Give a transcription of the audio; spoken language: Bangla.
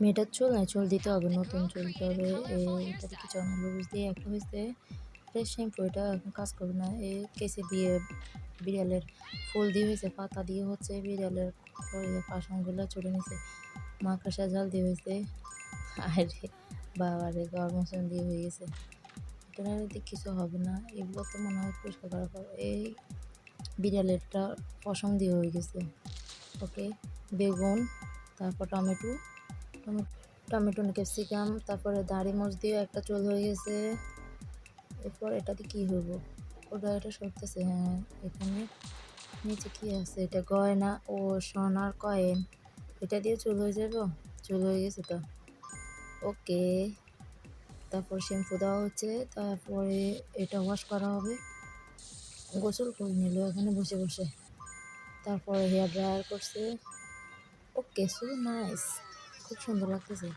মেয়েটার চুল না চুল দিতে হবে, নতুন চুল দিতে হবে। এটাতে কিছু না লুজ দিয়ে একটা হয়েছে? ফ্রেশ শ্যাম্পু এটা এখন কাজ করবে না। এ, কেসে দিয়ে বিড়ালের ফুল দিয়ে হয়েছে, পাতা দিয়ে হচ্ছে বিড়ালের পাশনগুলো চড়ে নিছে। মাকড়সা জাল দিয়ে হয়েছে। আরে বাবারে গরমচন দিয়ে হয়ে গেছে। দিক কিছু হবে না। এগুলো তো মনে হয় পরিষ্কার করার পর এই বিড়ালেরটা পশম দিয়ে হয়ে গেছে। ওকে, বেগুন, তারপর টমেটো টমেটো ক্যাপসিকাম, তারপরে দাড়ি মরিচ দিয়ে একটা চুল হয়ে গেছে। এরপর এটাতে কি হইব? ওটা এটা সরতেছে হ্যাঁ এখানে নিচে কি আছে? এটা গয়না ও সোনার কয়েন। এটা দিয়ে চুল হয়ে যাব চুল হয়ে গেছে তো। ওকে, তারপর শ্যাম্পু দেওয়া হচ্ছে, তারপরে এটা ওয়াশ করা হবে। গোসল করে নিল এখানে বসে বসে। তারপরে হেয়ার ড্রায়ার করছে। ওকে সো নাইস খুব সুন্দর লাগতেছে।